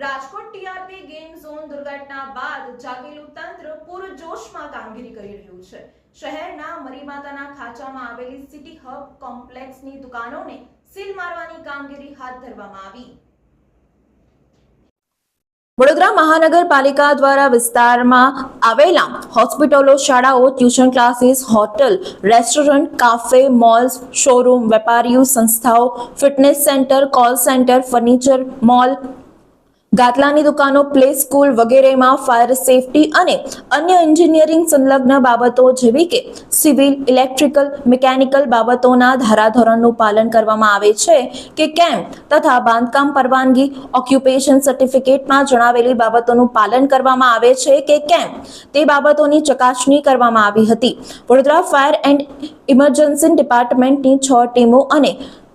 Rajkot TRP game zone દુર્ઘટના બાદ જાગેલું તંત્ર પૂરજોશમાં કામગીરી કરી રહ્યું છે. શહેરના મરીમાતાના ખાંચામાં આવેલી સિટી હબ કોમ્પ્લેક્સની દુકાનોને સીલ મારવાની કામગીરી હાથ ધરવામાં આવી. વડોદરા મહાનગરપાલિકા દ્વારા વિસ્તારમાં આવેલા હોસ્પિટલો, શાળાઓ, tuition classes, hotel, restaurant, cafe, malls, showroom, વેપારીઓ, સંસ્થાઓ, fitness centre, call centre, furniture, mall ગાદલાની દુકાનો પ્લે સ્કૂલ વગેરેમાં ફાયર સેફટી અને અન્ય એન્જિનિયરિંગ સંલગ્ન બાબતો જેવી કે સિવિલ ઇલેક્ટ્રિકલ મિકેનિકલ બાબતોના ધારાધોરણનું પાલન કરવામાં આવે છે કે કેમ તથા બાંધકામ પરવાનગી ઓક્યુપેશન સર્ટિફિકેટમાં જણાવેલી બાબતોનું પાલન કરવામાં આવે છે કે કેમ તે બાબતોની ચકાસણી કરવામાં આવી હતી. વડોદરા ફાયર એન્ડ ઇમરજન્સી ડિપાર્ટમેન્ટની છ ટીમો અને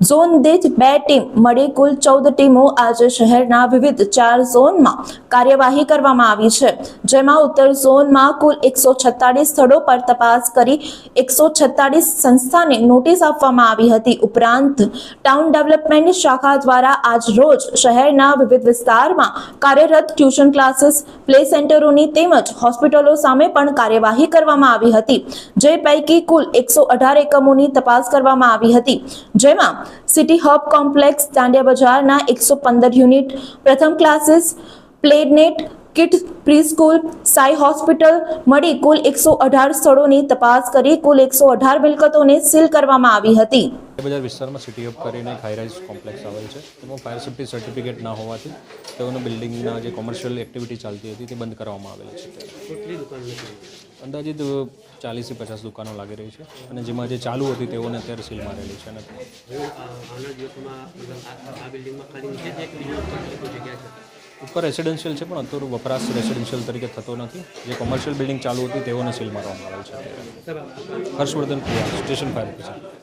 ઝોન દીઠ બે ટીમ મળી કુલ ચૌદ ટીમો આજે શહેરના વિવિધ ચાર ઝોનમાં કાર્યવાહી કરવામાં આવી છે. જેમાં ઉત્તર ઝોનમાં કુલ એકસો છત્તાલીસ સ્થળો પર તપાસ કરી એકસો છત્તાલીસ સંસ્થાને નોટિસ આપવામાં આવી હતી. ઉપરાંત ટાઉન ડેવલપમેન્ટ શાખા દ્વારા આજ રોજ શહેરના વિવિધ વિસ્તારમાં કાર્યરત ટ્યુશન ક્લાસીસ, પ્લે સેન્ટરોની તેમજ હોસ્પિટલો સામે પણ કાર્યવાહી કરવામાં આવી હતી. જે પૈકી કુલ એકસો અઢાર એકમોની તપાસ કરવામાં આવી હતી જેમાં સિટી હબ કોમ્પ્લેક્સ દાંડિયા બજારના એકસો પંદર unit Pratham classes planet kit preschool Sai hospital મળી કુલ એકસો અઢાર સ્થળોની તપાસ કરી કુલ એકસો અઢાર મિલકતોને સીલ કરવામાં આવી હતી. બજાર વિસ્તારમાં સિટી અપ કરીને એક હાઈરાઇઝ કોમ્પ્લેક્સ આવેલ છે. તેમાં ફાયર સેફ્ટી સર્ટિફિકેટ ના હોવાથી તેઓનું બિલ્ડિંગના જે કોમર્શિયલ એક્ટિવિટી ચાલતી હતી તે બંધ કરવામાં આવેલી છે. કેટલી દુકાન નથી અંદાજિત ચાલીસથી પચાસ દુકાનો લાગી રહી છે અને જેમાં જે ચાલુ હતી તેઓને અત્યારે સીલ મારેલી છે અને ઉપર રેસિડેન્શિયલ છે, પણ અત્યારે વપરાશ રેસિડેન્શિયલ તરીકે થતો નથી. જે કોમર્શિયલ બિલ્ડિંગ ચાલુ હતી તેઓને સીલ મારવામાં આવેલ છે હર્ષવર્ધન કુવા સ્ટેશન ફાયર ઓફિસર